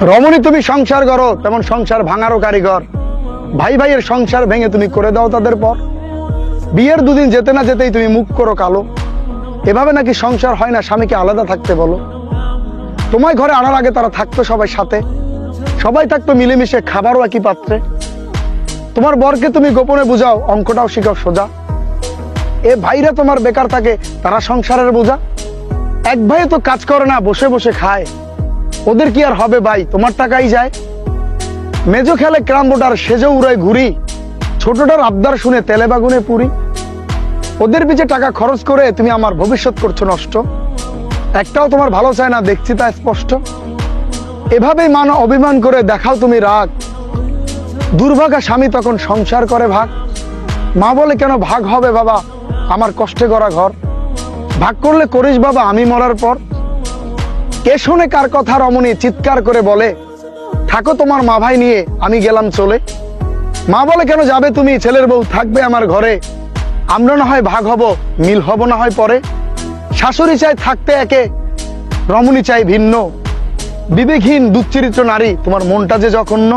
রমণী, তুমি সংসার করো, তেমন সংসার ভাঙারও কারিগর। ভাই ভাইয়ের সংসার ভেঙে তুমি করে দাও তাদের পর। বিয়ের দুদিন যেতে না যেতেই তুমি মুখ করো কালো। এভাবে নাকি সংসার হয় না, স্বামীকে আলাদা থাকতে বলো। তোমায় ঘরে আনার আগে তারা থাকতো সবাই সাথে। সবাই থাকতো মিলেমিশে, খাবারও একই পাত্রে। তোমার বরকে তুমি গোপনে বুঝাও, অঙ্কটাও শিখাও সোজা। এ ভাইরা তোমার বেকার থাকে, তারা সংসারের বোঝা। এক ভাই তো কাজ করে না, বসে বসে খায়। ওদের কি আর হবে ভাই? তোমার টাকাই যায়। মেজো খেলে ক্রাম্বোটার, সেজে উড়ায় ঘুরি ছোটটার আবদার শুনে তেলে বাগুনে পুরি। ওদের পিছে টাকা খরচ করে তুমি আমার ভবিষ্যৎ করছ নষ্ট। একটাও তোমার ভালো চায় না, দেখছি তা স্পষ্ট। এভাবেই মান অভিমান করে দেখাও তুমি রাগ। দুর্ভাগা স্বামী তখন সংসার করে ভাগ। মা বলে, কেন ভাগ হবে বাবা? আমার কষ্টে গড়া ঘর। ভাগ করলে করিস বাবা, আমি মরার পর। কে শোনে কার কথা রমণী চিৎকার করে বলে? থাকো তোমার মা ভাই নিয়ে, আমি গেলাম চলে। মা বলে, কেন যাবে তুমি? ছেলের বউ থাকবে আমার ঘরে। আমরা না হয় ভাগ হব, মিল হব না হয় পরে। শাশুড়ি চাই থাকতে একে, রমণী চাই ভিন্ন। বিবেকহীন দুচ্চরিত্র নারী, তোমার মনটা যে জঘন্য।